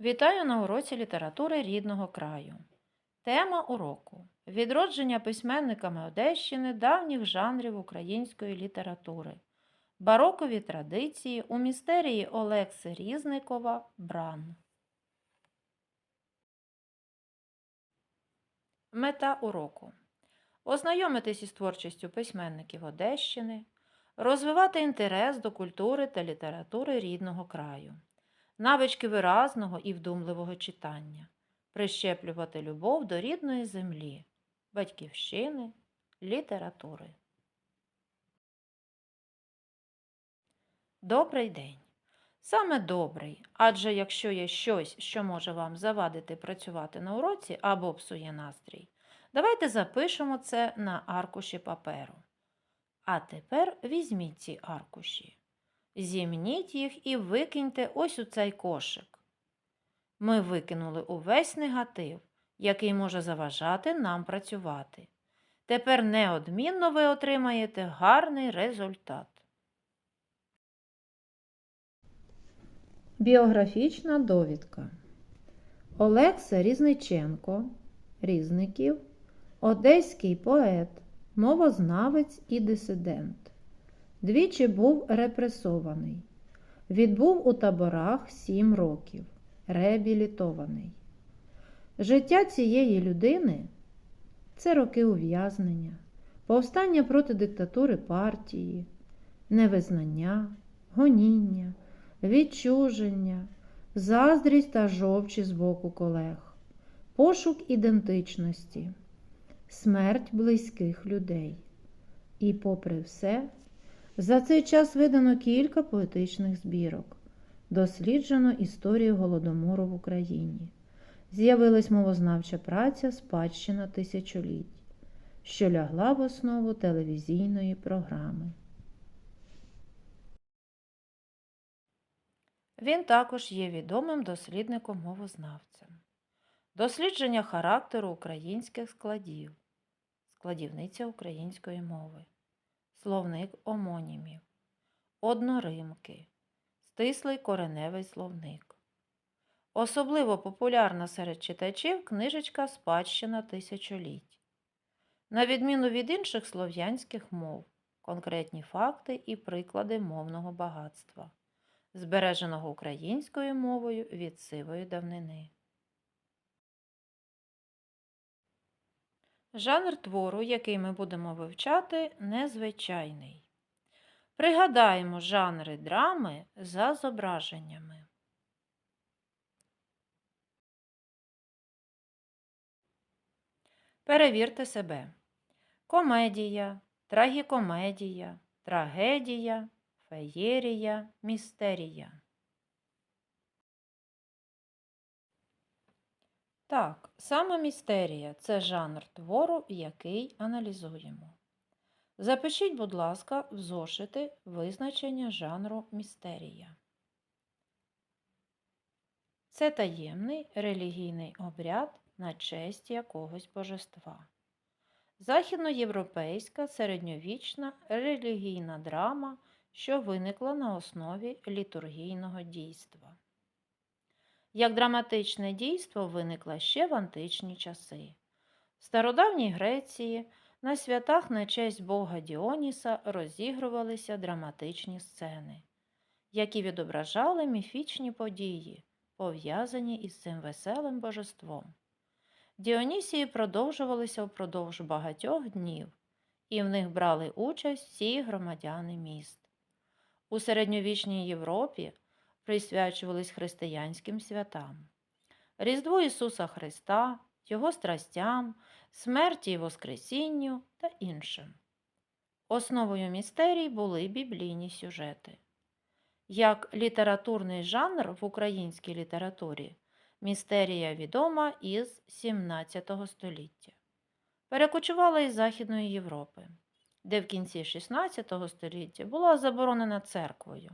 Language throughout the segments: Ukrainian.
Вітаю на уроці літератури рідного краю. Тема уроку відродження письменниками Одещини давніх жанрів української літератури. Барокові традиції у містерії Олекси Різникова Бран. Мета уроку ознайомитись із творчістю письменників Одещини, розвивати інтерес до культури та літератури рідного краю навички виразного і вдумливого читання, прищеплювати любов до рідної землі, батьківщини, літератури. Добрий день! Саме добрий, адже якщо є щось, що може вам завадити працювати на уроці або псує настрій, давайте запишемо це на аркуші паперу. А тепер візьміть ці аркуші. Зімніть їх і викиньте ось у цей кошик. Ми викинули увесь негатив, який може заважати нам працювати. Тепер неодмінно ви отримаєте гарний результат. Біографічна довідка Олекса Різниченко, Різників, одеський поет, мовознавець і дисидент. Двічі був репресований. Відбув у таборах сім років, реабілітований. Життя цієї людини це роки ув'язнення, повстання проти диктатури партії, невизнання, гоніння, відчуження, заздрість та жовчі з боку колег, пошук ідентичності, смерть близьких людей. І, попри все, за цей час видано кілька поетичних збірок, досліджено історію Голодомору в Україні. З'явилась мовознавча праця Спадщина тисячоліть, що лягла в основу телевізійної програми. Він також є відомим дослідником-мовознавцем. Дослідження характеру українських складів, складівниця української мови словник омонімів, одноримки, стислий кореневий словник. Особливо популярна серед читачів книжечка Спадщина тисячоліть. На відміну від інших слов'янських мов, конкретні факти і приклади мовного багатства, збереженого українською мовою від сивої давнини. Жанр твору, який ми будемо вивчати, незвичайний. Пригадаємо жанри драми за зображеннями. Перевірте себе. Комедія, трагікомедія, трагедія, феєрія, містерія. Так, саме містерія це жанр твору, який аналізуємо. Запишіть, будь ласка, в зошити визначення жанру містерія. Це таємний релігійний обряд на честь якогось божества. Західноєвропейська середньовічна релігійна драма, що виникла на основі літургійного дійства. Як драматичне дійство виникло ще в античні часи. В стародавній Греції на святах на честь Бога Діоніса розігрувалися драматичні сцени, які відображали міфічні події, пов'язані із цим веселим божеством. Діонісії продовжувалися впродовж багатьох днів, і в них брали участь всі громадяни міст. У середньовічній Європі присвячувались християнським святам, Різдву Ісуса Христа, Його страстям, смерті і Воскресінню та іншим. Основою містерій були біблійні сюжети. Як літературний жанр в українській літературі містерія відома із XVII століття. Перекочувала із Західної Європи, де в кінці XVI століття була заборонена церквою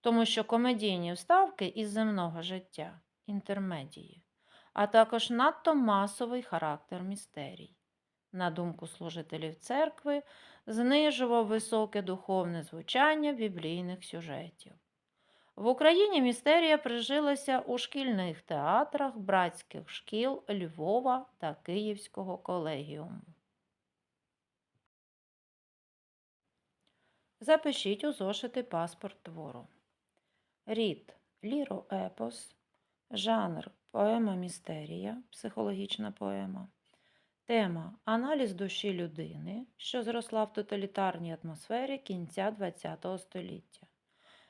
тому що комедійні вставки із земного життя інтермедії, а також надто масовий характер містерій. На думку служителів церкви, знижував високе духовне звучання біблійних сюжетів. В Україні містерія прижилася у шкільних театрах братських шкіл Львова та Київського колегіуму. Запишіть у зошити паспорт твору. Рід ліроепос, жанр поема містерія, психологічна поема. Тема Аналіз душі людини, що зросла в тоталітарній атмосфері кінця ХХ століття.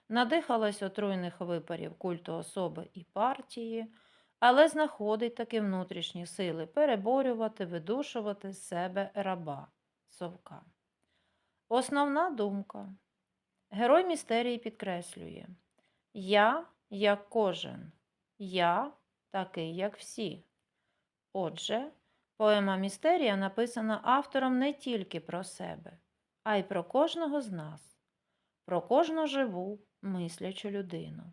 Надихалась отруйних випарів культу особи і партії, але знаходить таки внутрішні сили переборювати, видушувати з себе раба совка. Основна думка. Герой містерії підкреслює Я як кожен, я такий, як всі. Отже, Поема Містерія написана автором не тільки про себе, а й про кожного з нас, про кожну живу, мислячу людину,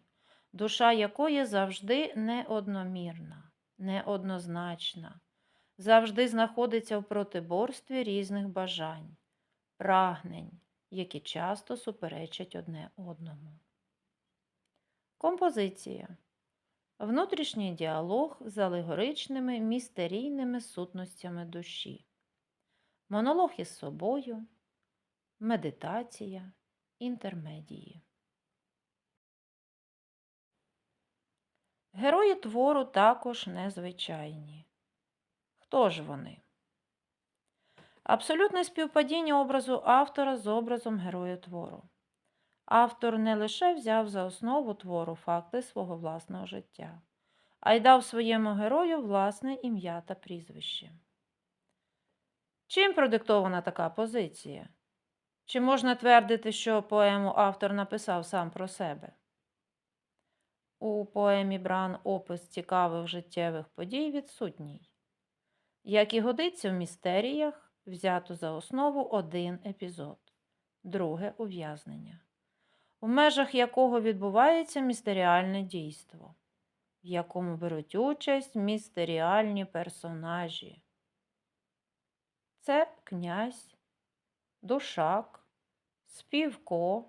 душа якої завжди неодномірна, неоднозначна, завжди знаходиться в протиборстві різних бажань, прагнень, які часто суперечать одне одному. Композиція Внутрішній діалог з алегоричними містерійними сутностями душі, монолог із собою, медитація, інтермедії. Герої твору також незвичайні. Хто ж вони? Абсолютне співпадіння образу автора з образом героя твору. Автор не лише взяв за основу твору факти свого власного життя, а й дав своєму герою власне ім'я та прізвище. Чим продиктована така позиція? Чи можна твердити, що поему автор написав сам про себе? У поемі Бран опис цікавих життєвих подій відсутній. Як і годиться в містеріях, взято за основу один епізод, друге ув'язнення в межах якого відбувається містеріальне дійство, в якому беруть участь містеріальні персонажі. Це князь, душак, співко,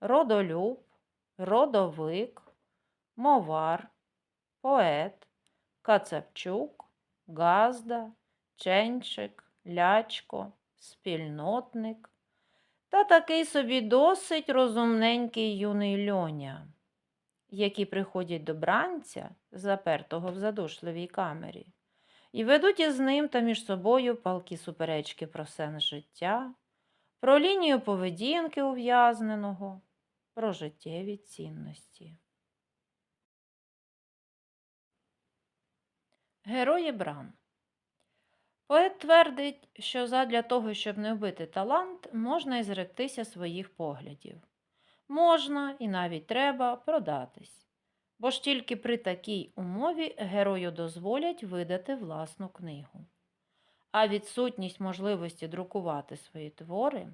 родолюб, родовик, мовар, поет, Кацапчук, Газда, Ченчик, Лячко, спільнотник, та такий собі досить розумненький юний льоня, які приходять до бранця, запертого в задушливій камері, і ведуть із ним та між собою палкі суперечки про сенс життя, про лінію поведінки ув'язненого, про життєві цінності. Герої Бран Поет твердить, що задля того, щоб не вбити талант, можна і зректися своїх поглядів. Можна і навіть треба продатись. Бо ж тільки при такій умові герою дозволять видати власну книгу. А відсутність можливості друкувати свої твори,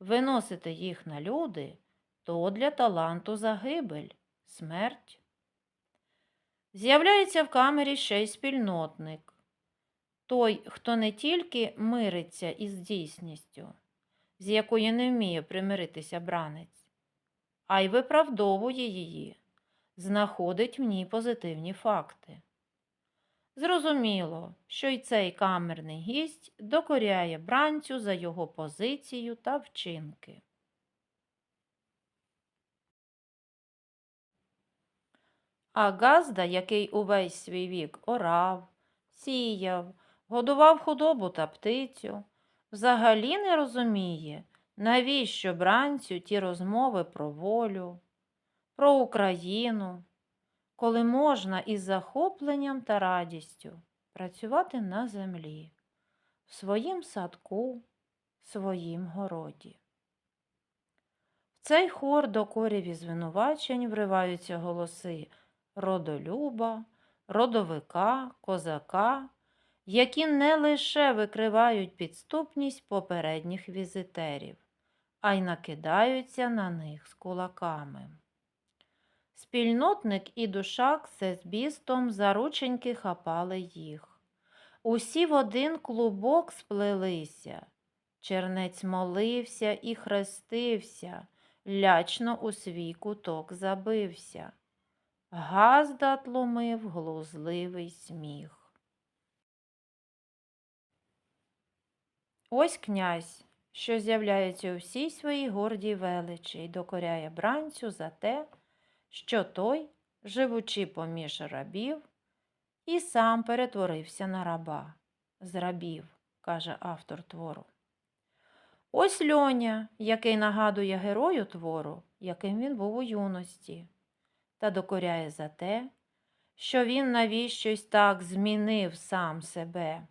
виносити їх на люди, то для таланту загибель, смерть. З'являється в камері ще й спільнотник той, хто не тільки мириться із дійсністю, з якою не вміє примиритися бранець, а й виправдовує її, знаходить в ній позитивні факти. Зрозуміло, що й цей камерний гість докоряє бранцю за його позицію та вчинки. А Газда, який увесь свій вік орав, сіяв, годував худобу та птицю, взагалі не розуміє, навіщо бранцю ті розмови про волю, про Україну, коли можна із захопленням та радістю працювати на землі, в своїм садку, в своїм городі. В цей хор до корів і звинувачень вриваються голоси родолюба, родовика, козака які не лише викривають підступність попередніх візитерів, а й накидаються на них з кулаками. Спільнотник і душак все з бістом зарученьки хапали їх. Усі в один клубок сплелися. Чернець молився і хрестився, лячно у свій куток забився. Газда тлумив глузливий сміх. Ось князь, що з'являється у всій своїй гордій величі й докоряє бранцю за те, що той, живучи поміж рабів, і сам перетворився на раба з рабів, каже автор твору. Ось льоня, який нагадує герою твору, яким він був у юності, та докоряє за те, що він навіщось так змінив сам себе,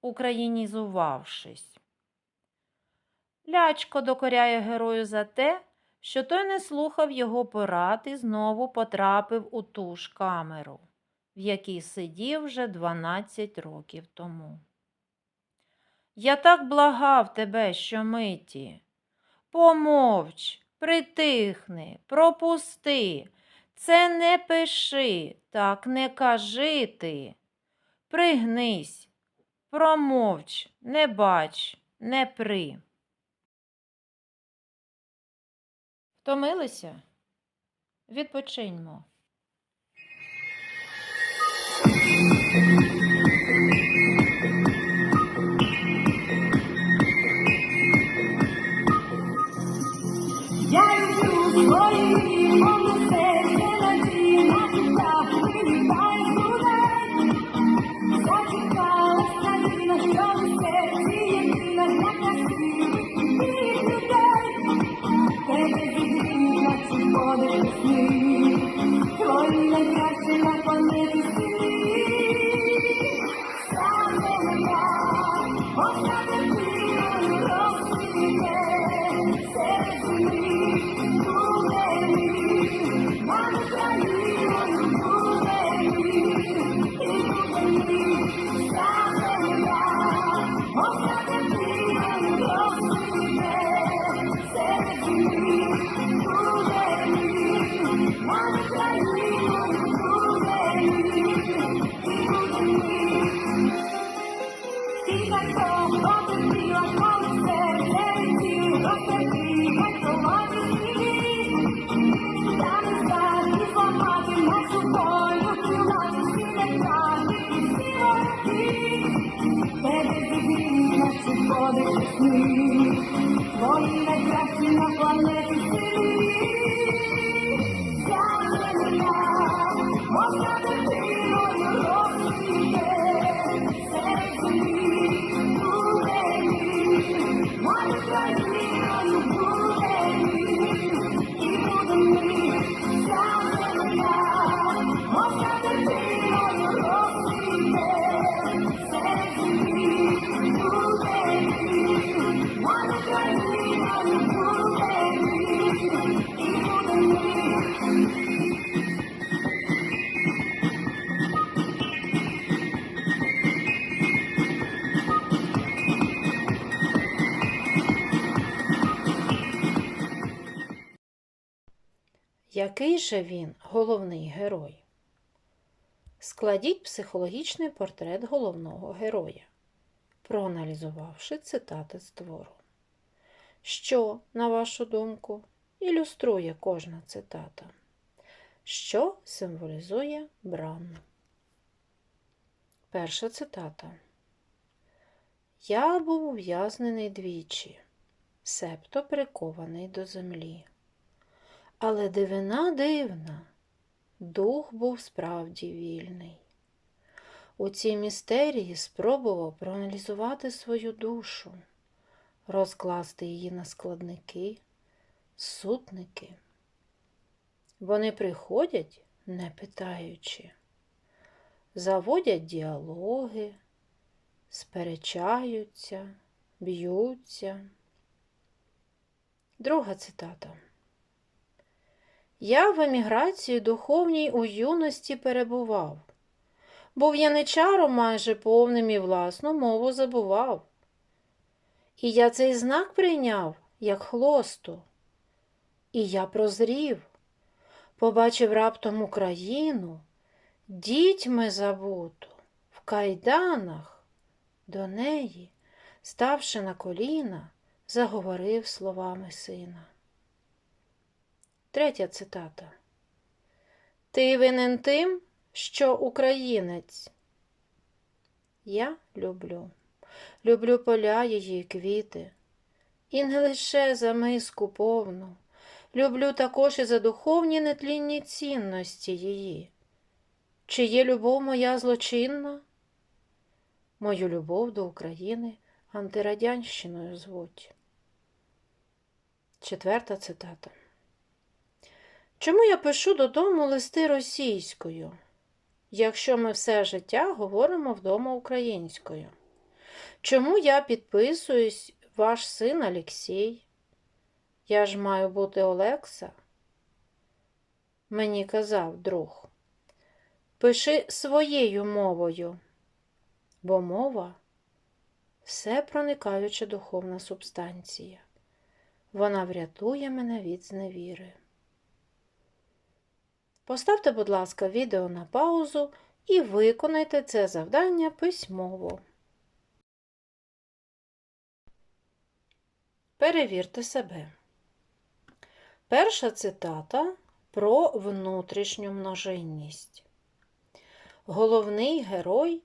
українізувавшись. Лячко докоряє герою за те, що той не слухав його порад і знову потрапив у ту ж камеру, в якій сидів вже 12 років тому. Я так благав тебе щомиті. Помовч, притихни, пропусти, це не пиши, так не кажи ти. Пригнись, промовч, не бач, не при. Втомилися? Відпочиньмо. Я люблю свої Який же він головний герой? Складіть психологічний портрет головного героя, проаналізувавши цитати з твору. Що, на вашу думку, ілюструє кожна цитата? Що символізує Бранну? Перша цитата. Я був ув'язнений двічі, себто прикований до землі. Але дивина дивна, дух був справді вільний. У цій містерії спробував проаналізувати свою душу, розкласти її на складники, сутники. Вони приходять, не питаючи, заводять діалоги, сперечаються, б'ються. Друга цитата. Я в еміграції духовній у юності перебував, був яничаром майже повним і власну мову забував. І я цей знак прийняв, як хлосту, і я прозрів, побачив раптом Україну, дітьми забуту, в кайданах, до неї, ставши на коліна, заговорив словами сина. Третя цитата. Ти винен тим, що українець. Я люблю. Люблю поля її квіти. І не лише за миску повну. Люблю також і за духовні нетлінні цінності її. Чи є любов моя злочинна? Мою любов до України антирадянщиною звуть. Четверта цитата. Чому я пишу додому листи російською, якщо ми все життя говоримо вдома українською? Чому я підписуюсь ваш син Алексій? Я ж маю бути Олекса? Мені казав друг. Пиши своєю мовою, бо мова все проникаюча духовна субстанція. Вона врятує мене від зневіри. Поставте, будь ласка, відео на паузу і виконайте це завдання письмово. Перевірте себе. Перша цитата про внутрішню множинність. Головний герой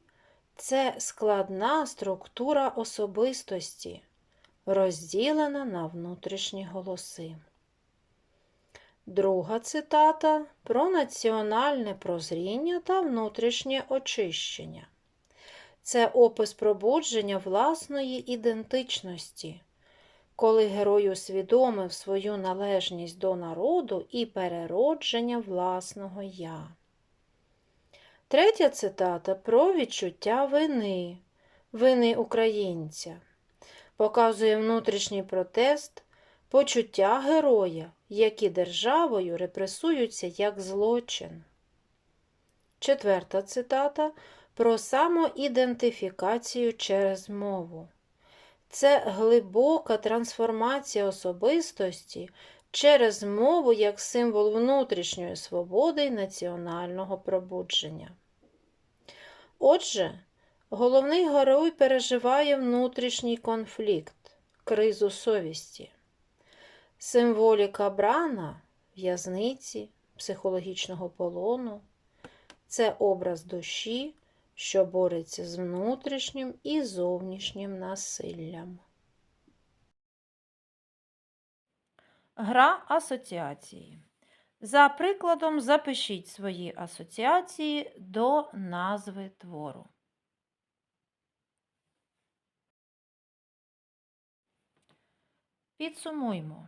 це складна структура особистості, розділена на внутрішні голоси. Друга цитата про національне прозріння та внутрішнє очищення. Це опис пробудження власної ідентичності, коли герой усвідомив свою належність до народу і переродження власного я. Третя цитата про відчуття вини, вини українця, показує внутрішній протест, почуття героя, які державою репресуються як злочин. Четверта цитата про самоідентифікацію через мову. Це глибока трансформація особистості через мову як символ внутрішньої свободи і національного пробудження. Отже, головний герой переживає внутрішній конфлікт, кризу совісті. Символіка брана, в'язниці, психологічного полону це образ душі, що бореться з внутрішнім і зовнішнім насиллям. Гра асоціації. За прикладом запишіть свої асоціації до назви твору. Підсумуймо.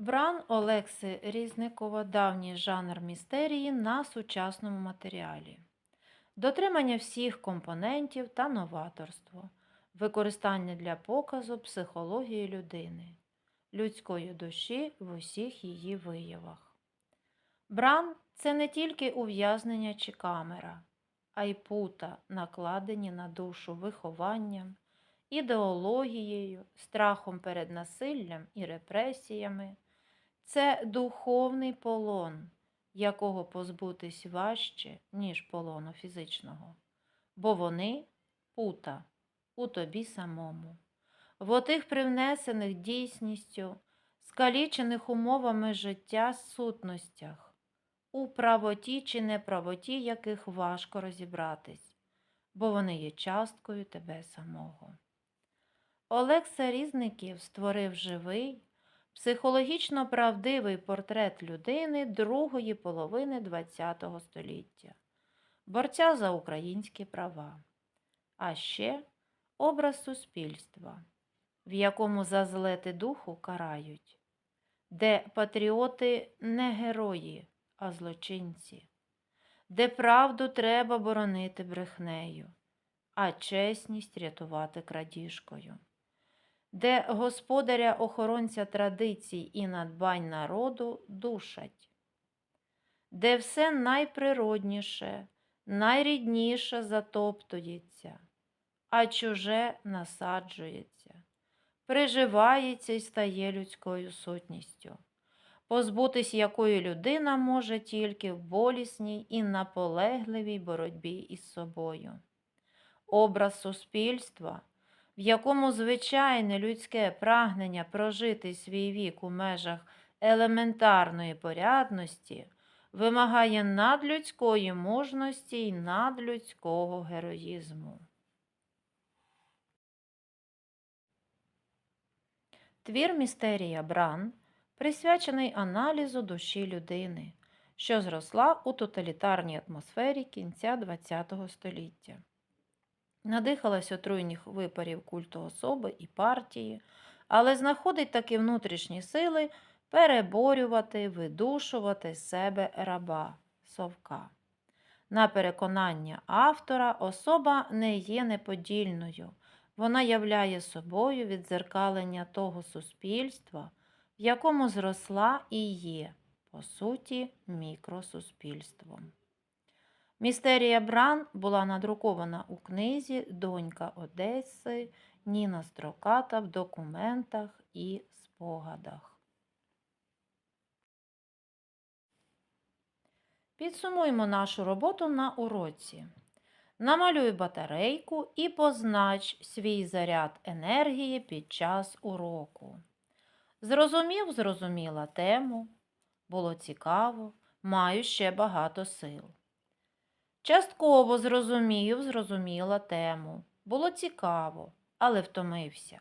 Бран Олекси Різникова давній жанр містерії на сучасному матеріалі. Дотримання всіх компонентів та новаторство. Використання для показу психології людини, людської душі в усіх її виявах. Бран це не тільки ув'язнення чи камера, а й пута, накладені на душу вихованням, ідеологією, страхом перед насиллям і репресіями. Це духовний полон, якого позбутись важче, ніж полону фізичного, бо вони пута у тобі самому, в отих привнесених дійсністю, скалічених умовами життя сутностях, у правоті чи неправоті яких важко розібратись, бо вони є часткою тебе самого. Олекса Різників створив живий, психологічно правдивий портрет людини другої половини ХХ століття, борця за українські права, а ще образ суспільства, в якому за злети духу карають, де патріоти не герої, а злочинці, де правду треба боронити брехнею, а чесність рятувати крадіжкою де господаря охоронця традицій і надбань народу душать, де все найприродніше, найрідніше затоптується, а чуже насаджується, приживається і стає людською сутністю, позбутись якої людина може тільки в болісній і наполегливій боротьбі із собою. Образ суспільства в якому звичайне людське прагнення прожити свій вік у межах елементарної порядності вимагає надлюдської мужності й надлюдського героїзму. Твір Містерія Бран присвячений аналізу душі людини, що зросла у тоталітарній атмосфері кінця ХХ століття. Надихалась отруйних випарів культу особи і партії, але знаходить такі внутрішні сили переборювати, видушувати себе раба совка. На переконання автора, особа не є неподільною, вона являє собою віддзеркалення того суспільства, в якому зросла і є, по суті, мікросуспільством. Містерія Бран була надрукована у книзі Донька Одеси Ніна Строката в документах і спогадах. Підсумуємо нашу роботу на уроці. Намалюй батарейку і познач свій заряд енергії під час уроку. Зрозумів, зрозуміла тему. Було цікаво, маю ще багато сил. Частково зрозумів, зрозуміла тему. Було цікаво, але втомився.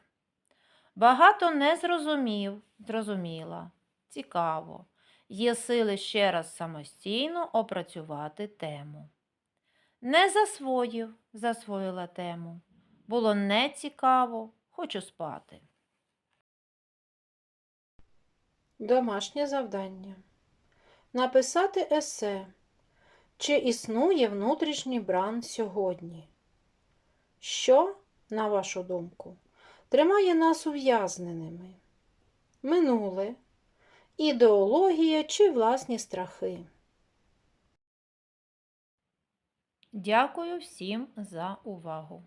Багато не зрозумів, зрозуміла. Цікаво. Є сили ще раз самостійно опрацювати тему. Не засвоїв, засвоїла тему. Було нецікаво, хочу спати. Домашнє завдання. Написати есе. Чи існує внутрішній бран сьогодні? Що, на вашу думку, тримає нас ув'язненими? Минуле, ідеологія чи власні страхи? Дякую всім за увагу.